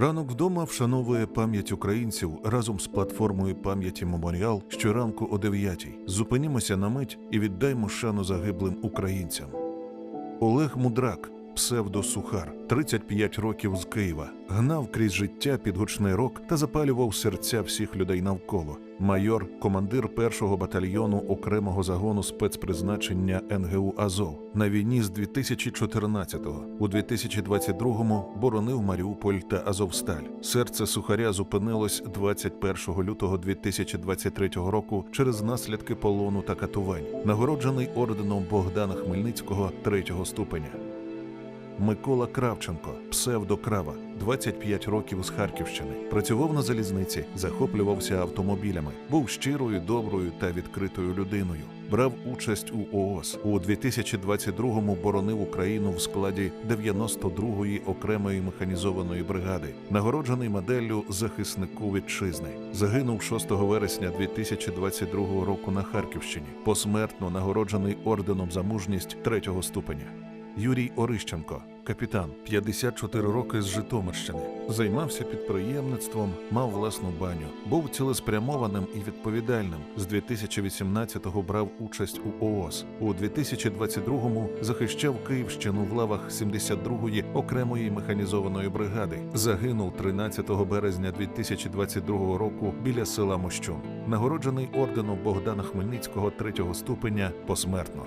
Ранок вдома вшановує пам'ять українців разом з платформою пам'яті Меморіал щоранку о 9 Зупинімося на мить і віддаймо шану загиблим українцям. Олег Мудрак, псевдо Сухар, 35 років з Києва, гнав крізь життя під гучний рок та запалював серця всіх людей навколо. Майор, командир першого батальйону окремого загону спецпризначення НГУ Азов на війні з 2014-го. У 2022-му боронив Маріуполь та Азовсталь. Серце сухаря зупинилось 21 лютого 2023 року через наслідки полону та катувань, нагороджений орденом Богдана Хмельницького третього ступеня. Микола Кравченко, псевдокрава, 25 років з Харківщини. Працював на залізниці, захоплювався автомобілями, був щирою, доброю та відкритою людиною. Брав участь у ООС. У 2022-му боронив Україну в складі 92-ї окремої механізованої бригади, нагороджений моделлю захиснику вітчизни. Загинув 6 вересня 2022 року на Харківщині. Посмертно нагороджений орденом за мужність третього ступеня. Юрій Орищенко, капітан, 54 роки з Житомирщини, займався підприємництвом, мав власну баню, був цілеспрямованим і відповідальним. З 2018-го брав участь у ООС. У 2022-му захищав Київщину в лавах 72-ї окремої механізованої бригади. Загинув 13 березня 2022 року біля села Мощун. Нагороджений орденом Богдана Хмельницького третього ступеня посмертно.